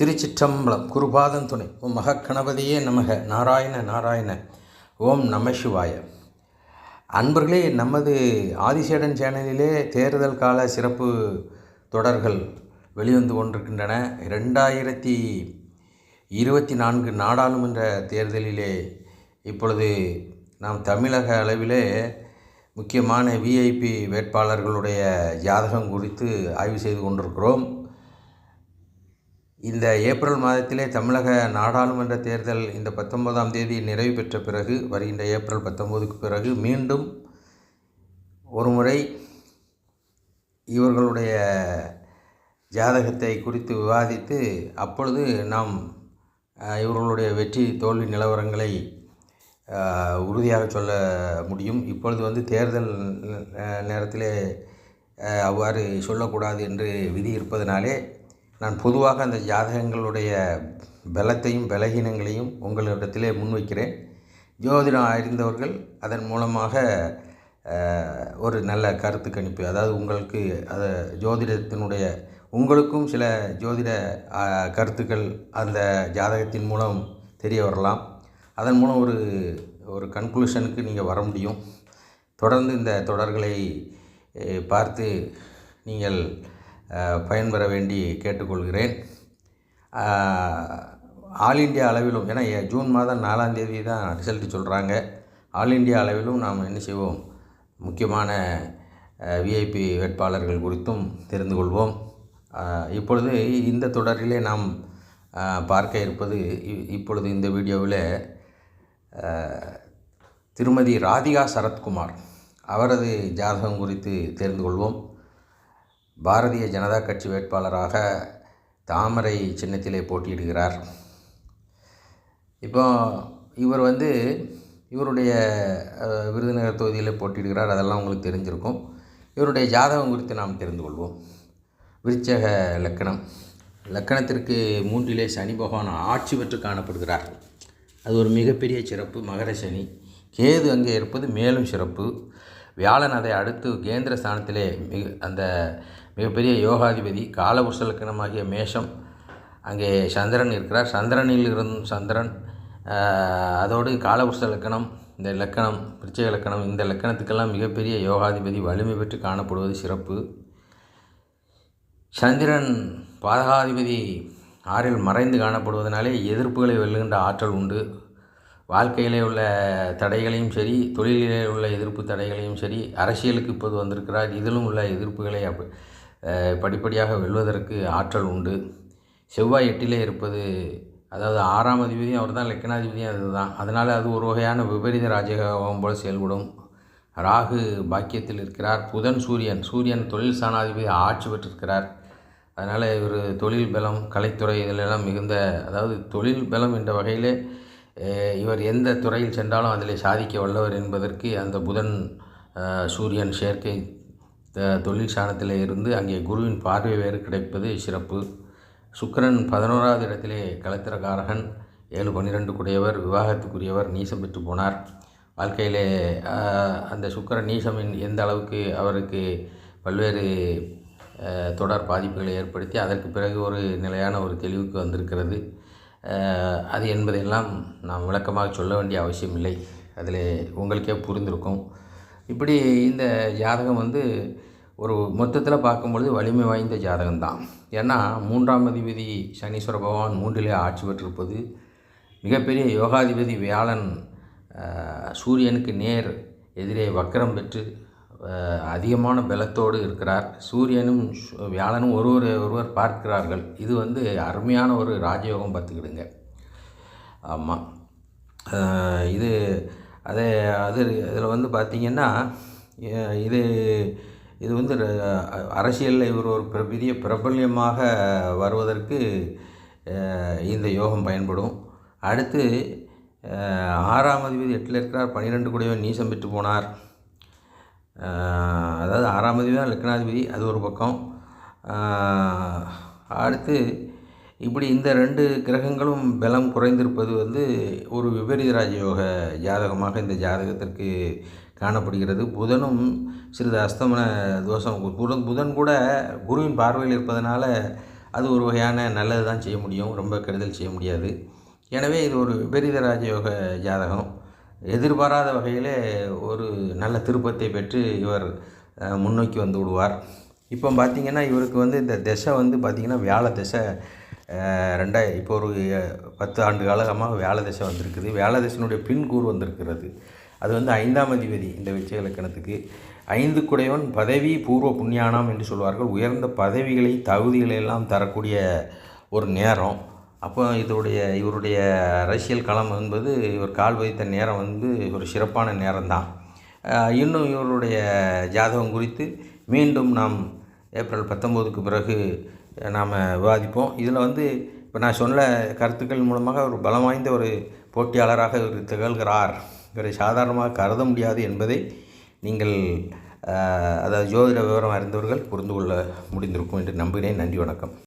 திருச்சிற்றம்பலம் குருபாதன் துணை. ஓம் மகக்கணபதியே நமக. நாராயண நாராயண. ஓம் நம சிவாய. அன்பர்களே நமது ஆதிசேடன் சேனலிலே தேர்தல் கால சிறப்பு தொடர்கள் வெளிவந்து கொண்டிருக்கின்றன. ரெண்டாயிரத்தி இருபத்தி நான்கு நாடாளுமன்ற தேர்தலிலே இப்பொழுது நாம் தமிழக அளவிலே முக்கியமான விஐபி வேட்பாளர்களுடைய ஜாதகம் குறித்து ஆய்வு செய்து கொண்டிருக்கிறோம். இந்த ஏப்ரல் மாதத்திலே தமிழக நாடாளுமன்ற தேர்தல் இந்த பத்தொன்பதாம் தேதி நிறைவு பெற்ற பிறகு வருகின்ற ஏப்ரல் பத்தொம்போதுக்கு பிறகு மீண்டும் ஒரு முறை இவர்களுடைய ஜாதகத்தை குறித்து விவாதித்து அப்பொழுது நாம் இவர்களுடைய வெற்றி தோல்வி நிலவரங்களை உறுதியாக சொல்ல முடியும். இப்பொழுது வந்து தேர்தல் நேரத்திலே அவ்வாறு சொல்லக்கூடாது என்று விதி இருப்பதனாலே நான் பொதுவாக அந்த ஜாதகங்களுடைய பலத்தையும் பலகீனங்களையும் உங்களிடத்திலே முன்வைக்கிறேன். ஜோதிடம் அறிந்தவர்கள் அதன் மூலமாக ஒரு நல்ல கருத்து கணிப்பு அதாவது உங்களுக்கு அது ஜோதிடத்தினுடைய உங்களுக்கும் சில ஜோதிட கருத்துக்கள் அந்த ஜாதகத்தின் மூலம் தெரிய வரலாம். அதன் மூலம் ஒரு ஒரு கன்க்ளூஷனுக்கு நீங்கள் வர முடியும். தொடர்ந்து இந்த தொடர்களை பார்த்து நீங்கள் பயன்பெற வேண்டி கேட்டுக்கொள்கிறேன் ஆல் இந்தியா அளவிலும் ஏன்னா ஏ- ஜூன் மாதம் நாலாம் தேதி தான் ரிசல்ட் சொல்கிறாங்க ஆல் இந்தியா அளவிலும் நாம் என்ன செய்வோம்? முக்கியமான விஐபி வேட்பாளர்கள் குறித்தும் தெரிந்து கொள்வோம். இப்பொழுது இந்த தொடரிலே நாம் பார்க்க இருப்பது இ- இப்பொழுது இந்த வீடியோவில் திருமதி ராதிகா சரத்குமார் அவரது ஜாதகம் குறித்து தெரிந்து கொள்வோம். பாரதிய ஜனதா கட்சி வேட்பாளராக தாமரை சின்னத்திலே போட்டியிடுகிறார். இப்போ இவர் வந்து இவருடைய விருதுநகர் தொகுதியில் போட்டியிடுகிறார். அதெல்லாம் உங்களுக்கு தெரிஞ்சிருக்கும். இவருடைய ஜாதகம் குறித்து நாம் தெரிந்து கொள்வோம். விருச்சக லக்கணம். லக்கணத்திற்கு மூன்றிலே சனி பகவான் ஆட்சி பெற்று காணப்படுகிறார். அது ஒரு மிகப்பெரிய சிறப்பு. மகர சனி. கேது அங்கே இருப்பது மேலும் சிறப்பு. வியாழன் அதை அடுத்து கேந்திர ஸ்தானத்திலே மிக அந்த மிகப்பெரிய யோகாதிபதி காலபுருஷ லக்கணமாகிய மேஷம் அங்கே சந்திரன் இருக்கிறார். சந்திரனில் இருந்தும் சந்திரன் அதோடு காலபுருஷ லக்கணம் இந்த லக்கணம் விருச்சிக லக்கணம் இந்த லக்கணத்துக்கெல்லாம் மிகப்பெரிய யோகாதிபதி வலிமை பெற்று காணப்படுவது சிறப்பு. சந்திரன் பாதகாதிபதி ஆறில் மறைந்து காணப்படுவதனாலே எதிர்ப்புகளை வெல்லுகின்ற ஆற்றல் உண்டு. வாழ்க்கையிலே உள்ள தடைகளையும் சரி தொழிலிலே உள்ள எதிர்ப்பு தடைகளையும் சரி அரசியலுக்கு இப்போது வந்திருக்கிறார் இதிலும் உள்ள எதிர்ப்புகளை அப் படிப்படியாக வெல்வதற்கு ஆற்றல் உண்டு. செவ்வாய் எட்டிலே இருப்பது அதாவது ஆறாம் அதிபதியும் அவர் தான் லக்கணாதிபதியும் அதுதான் அதனால் அது ஒரு வகையான விபரீத ராஜயோகம் போல் செயல்படும். ராகு பாக்கியத்தில் இருக்கிறார். புதன் சூரியன் சூரியன் தொழில் சாணாதிபதி ஆட்சி பெற்றிருக்கிறார். அதனால் இவர் தொழில் பலம் கலைத்துறை இதிலெல்லாம் மிகுந்த அதாவது தொழில் பலம் என்ற வகையிலே இவர் எந்த துறையில் சென்றாலும் அதில் சாதிக்க வல்லவர் என்பதற்கு அந்த புதன் சூரியன் சேர்க்கை தொழில் சாணத்தில் இருந்து அங்கே குருவின் பார்வை வேறு கிடைப்பது சிறப்பு. சுக்கிரன் பதினோராவது இடத்திலே கலத்திரக்காரகன் ஏழு பன்னிரெண்டு குடையவர் விவாகத்துக்குரியவர் நீசம் பெற்று போனார். வாழ்க்கையிலே அந்த சுக்கிரன் நீசமின் எந்த அளவுக்கு அவருக்கு பல்வேறு தொடர் பாதிப்புகளை ஏற்படுத்தி அதற்கு பிறகு ஒரு நிலையான ஒரு தெளிவுக்கு வந்திருக்கிறது. அது என்பதையெல்லாம் நாம் விளக்கமாக சொல்ல வேண்டிய அவசியம் இல்லை. அதில் உங்களுக்கே புரிந்திருக்கும். இப்படி இந்த ஜாதகம் வந்து ஒரு மொத்தத்தில் பார்க்கும்பொழுது வலிமை வாய்ந்த ஜாதகம்தான். ஏன்னா மூன்றாம் அதிபதி சனீஸ்வர பகவான் மூன்றிலே ஆட்சி பெற்றிருப்பது மிகப்பெரிய யோகாதிபதி வியாழன் சூரியனுக்கு நேர் எதிரே வக்கரம் பெற்று அதிகமான பலத்தோடு இருக்கிறார். சூரியனும் வியாழனும் ஒருவர் ஒருவர் பார்க்கிறார்கள். இது வந்து அருமையான ஒரு ராஜயோகம் பார்த்துக்கிடுங்க. ஆமாம் இது அது அது இதில் வந்து பார்த்திங்கன்னா இது இது வந்து அரசியலில் இவர் ஒரு பிர- பெரிய பிரபல்யமாக வருவதற்கு இந்த யோகம் பயன்படும். அடுத்து ஆறாம் அதிபதி எட்டில் இருக்கிறார். பன்னிரெண்டு கூடியவர் நீசம் பெற்று போனார். அதாவது ஆறாம் அதிபதி தான் லக்னாதிபதி அது ஒரு பக்கம். அடுத்து இப்படி இந்த ரெண்டு கிரகங்களும் பலம் குறைந்திருப்பது வந்து ஒரு விபரீத ராஜயோக ஜாதகமாக இந்த ஜாதகத்திற்கு காணப்படுகிறது. புதனும் சிறிது அஸ்தமன தோஷம் புதன் புதன் கூட குருவின் பார்வையில் இருப்பதனால அது ஒரு வகையான நல்லது தான் செய்ய முடியும். ரொம்ப கெடுதல் செய்ய முடியாது. எனவே இது ஒரு விபரீத ராஜயோக ஜாதகம். எதிர்பாராத வகையில் ஒரு நல்ல திருப்பத்தை பெற்று இவர் முன்னோக்கி வந்து விடுவார். இப்போ பார்த்தீங்கன்னா இவருக்கு வந்து இந்த திசை வந்து பார்த்திங்கன்னா வியாழ திசை அஹ், ரெண்டாய் இப்போ ஒரு பத்து ஆண்டு காலமாக வியாழ திசை வந்திருக்குது. வியாழ திசையினுடைய பின்கூறு வந்திருக்கிறது. அது வந்து ஐந்தாம் அதிபதி இந்த விச்சய இலக்கணத்துக்கு. ஐந்து குடையவன் பதவி பூர்வ புண்ணியானம் என்று சொல்வார்கள். உயர்ந்த பதவிகளை தகுதிகளை எல்லாம் தரக்கூடிய ஒரு நேரம். அப்போ இதோடைய இவருடைய அரசியல் களம் என்பது இவர் கால் வைத்த நேரம் வந்து ஒரு சிறப்பான நேரம்தான். இன்னும் இவருடைய ஜாதகம் குறித்து மீண்டும் நாம் ஏப்ரல் பத்தொம்போதுக்கு பிறகு நாம் விவாதிப்போம். இதில் வந்து இப்போ நான் சொன்ன கருத்துக்கள் மூலமாக ஒரு பலம் வாய்ந்த ஒரு போட்டியாளராக இவர் திகழ்கிறார். இவரை சாதாரணமாக கருத முடியாது என்பதை நீங்கள் அதாவது ஜோதிட விவரம் அறிந்தவர்கள் புரிந்து கொள்ள முடிந்திருக்கும் என்று நம்புகிறேன். நன்றி வணக்கம்.